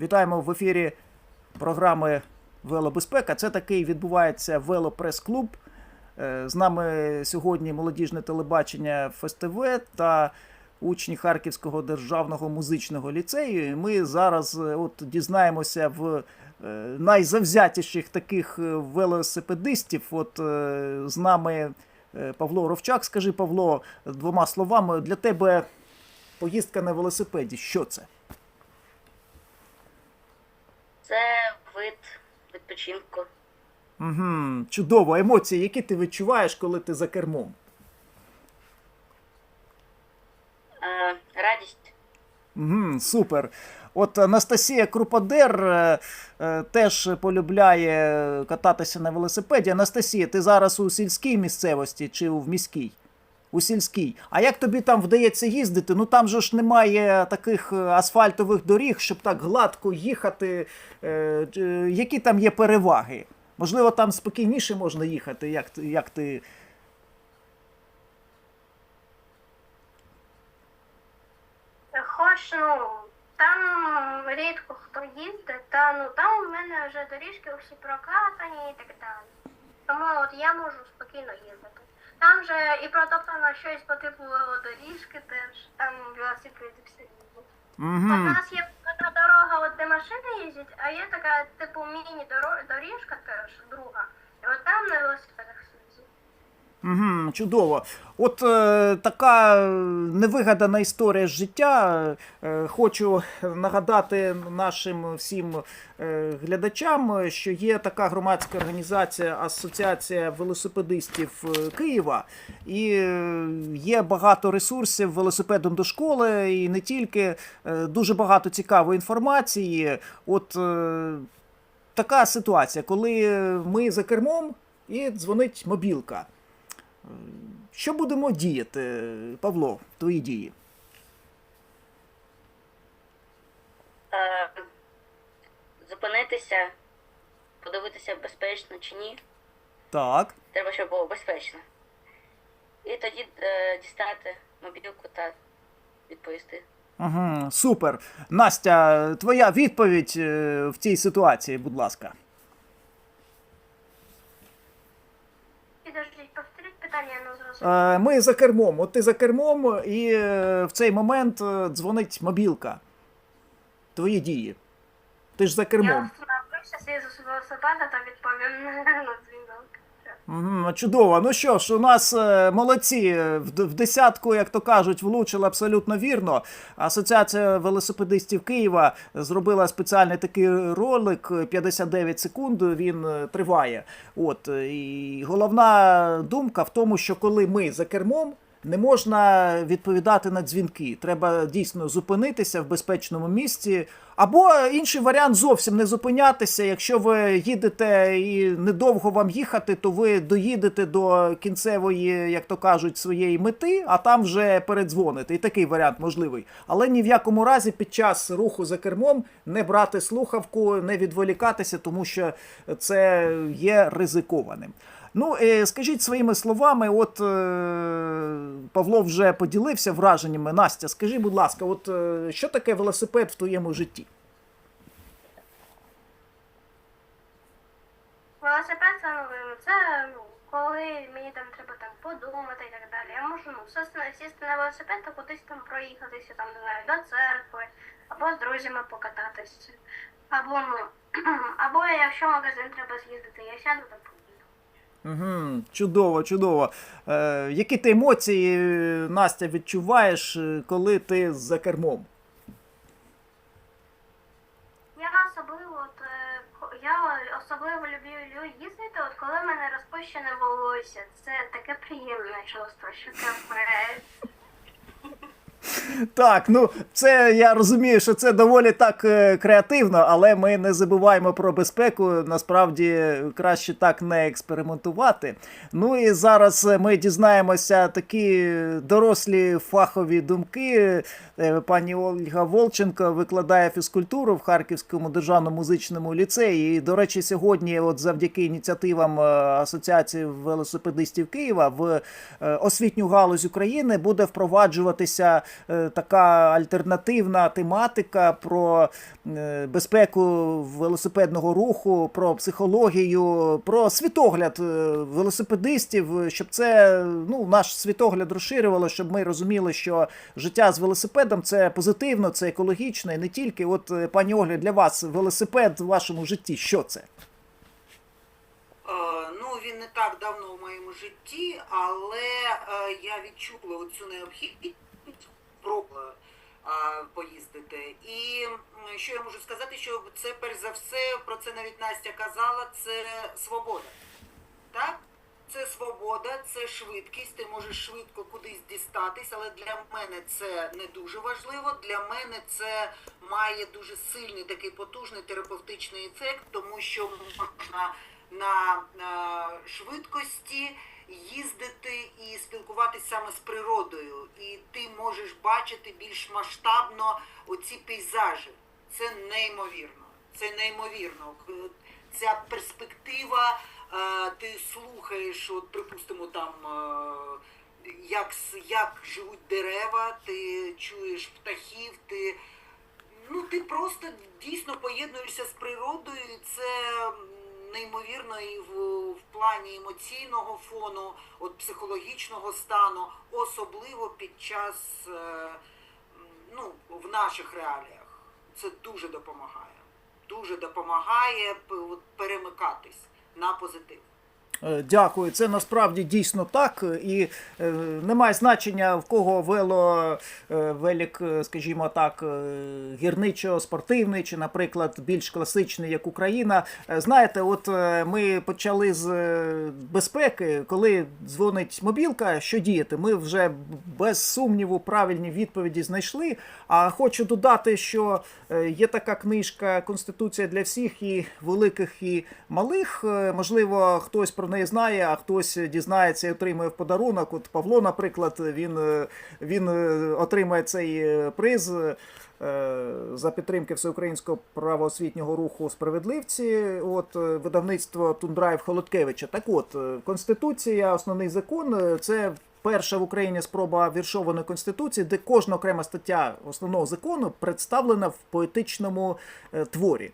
Вітаємо в ефірі програми Велобезпека. Це такий відбувається велопрес-клуб. Е, З нами сьогодні молодіжне телебачення ФСТВ та учні Харківського державного музичного ліцею. І Ми зараз е, от дізнаємося в е, найзавзятіших таких велосипедистів. От з нами Павло Ровчак. Скажи, Павло, двома словами, для тебе поїздка на велосипеді. Що? Це відпочинку. Угу, чудово. Емоції, які ти відчуваєш, коли ти за кермом? Е, радість. Угу, супер. От Анастасія Круподер е, е, теж полюбляє кататися на велосипеді. Анастасія, ти зараз у сільській місцевості чи в міській? У сільській. А як тобі там вдається їздити? Ну там же ж немає таких е, асфальтових доріг, щоб так гладко їхати. Е, е, які там є переваги? Можливо, там спокійніше можна їхати, як, як ти. Хоч, ну, там рідко хто їздить, та ну там у мене вже доріжки всі прокатані і так далі. Тому от я можу спокійно їздити. Там же і протоптано щось по типу велодоріжки теж, там велосипеди всі Угу. От у нас є така дорога, от де машини їздять, а є така типу міні-доріжка теж, друга. І от там на їздять. Угу, чудово. От е, така невигадана історія з життя. Е, хочу нагадати нашим всім е, глядачам, що є така громадська організація Асоціація велосипедистів е, Києва, і е, є багато ресурсів велосипедом до школи, і не тільки е, дуже багато цікавої інформації. От е, така ситуація, коли ми за кермом і дзвонить мобілка. Що будемо діяти, Павло, твої дії? Е, зупинитися, подивитися, безпечно чи ні. Так. Треба, щоб було безпечно. І тоді е, дістати мобілку та відповісти. Угу, супер. Настя, твоя відповідь е, в цій ситуації, будь ласка. Підождіть, повторіть Е, Ми за кермом. От ти за кермом, і е, в цей момент е, дзвонить мобілка. Твої дії. Ти ж за Я кермом. я за собою та відповім на дзвінок. Чудово. Ну що ж, у нас е, молодці е, в, десятку, як то кажуть, влучили абсолютно вірно. Асоціація велосипедистів Києва зробила спеціальний такий ролик е, 59 секунд. Він е, триває. От е, і головна думка в тому, що коли ми за кермом. Не можна відповідати на дзвінки. Треба дійсно зупинитися в безпечному місці. Або інший варіант зовсім не зупинятися. Якщо ви їдете і недовго вам їхати, то ви доїдете до кінцевої, як то кажуть, своєї мети, а там вже передзвоните. І такий варіант можливий. Але ні в якому разі під час руху за кермом не брати слухавку, не відволікатися, тому що це є ризикованим. Ну, е, скажіть своїми словами, от е, Павло вже поділився враженнями. Настя, скажи, будь ласка, от е, що таке велосипед в твоєму житті? Велосипед це, ну, це ну, коли мені там треба там подумати і так далі. Я можу ну, сісти, на велосипед та кудись там проїхатися, там, не знаю, до церкви, або з друзями покататися. Або, ну, або якщо в магазин треба з'їздити, я сяду та поїду. Угу, чудово, чудово. Е, які ти емоції, е, Настя, відчуваєш, е, коли ти за кермом? Я особливо, от, е, я особливо люблю їздити, от коли в мене розпущене волосся. Це таке приємне чувство, що капець. Так, ну це я розумію, що це доволі так е, креативно, але ми не забуваємо про безпеку. Насправді краще так не експериментувати. Ну і зараз е, ми дізнаємося такі дорослі фахові думки. Е, Пані Ольга Волченко викладає фізкультуру в Харківському державному музичному ліцеї. І, до речі, сьогодні, от завдяки ініціативам Асоціації велосипедистів Києва, в освітню галузь України буде впроваджуватися така альтернативна тематика про е, безпеку велосипедного руху, про психологію, про світогляд е, велосипедистів, щоб це ну, наш світогляд розширювало, щоб ми розуміли, що життя з велосипедом це позитивно, це екологічно і не тільки. От, е, пані Оглі, для вас велосипед в вашому житті, що це? Ну, він не так давно в моєму житті, але е, я відчула оцю необхідність поїздити. І що я можу сказати, що це перш за все, про це навіть Настя казала, це свобода. Так? Це свобода, це швидкість, ти можеш швидко кудись дістатись, але для мене це не дуже важливо. Для мене це має дуже сильний такий потужний терапевтичний ефект, тому що можна на, швидкості їздити саме з природою. І ти можеш бачити більш масштабно оці пейзажі. Це неймовірно. Це неймовірно. Ця перспектива, е, ти слухаєш, от припустимо, там. е, Як, як живуть дерева, ти чуєш птахів, ти ну ти просто дійсно поєднуєшся з природою, і це неймовірно і в, в плані емоційного фону, от психологічного стану, особливо під час е, ну, в наших реаліях. Це дуже допомагає. Дуже допомагає перемикатись на позитив. Е, Дякую, це насправді дійсно так. І е, немає значення в кого вело е, велик, е, скажімо так, е, гірничо-спортивний, чи, наприклад, більш класичний, як Україна. Знаєте, от ми почали з безпеки, коли дзвонить мобілка, що діяти? Ми вже без сумніву правильні відповіді знайшли. А хочу додати, що є така книжка Конституція для всіх і великих і малих. Можливо, хтось про неї знає, а хтось дізнається і отримує в подарунок. От Павло, наприклад, він, е, він е, отримає цей е, приз. За підтримки всеукраїнського правоосвітнього руху справедливці, от видавництво Тундрайв Холодкевича. Так от, Конституція, основний закон, це перша в Україні спроба віршованої конституції, де кожна окрема стаття основного закону представлена в поетичному творі.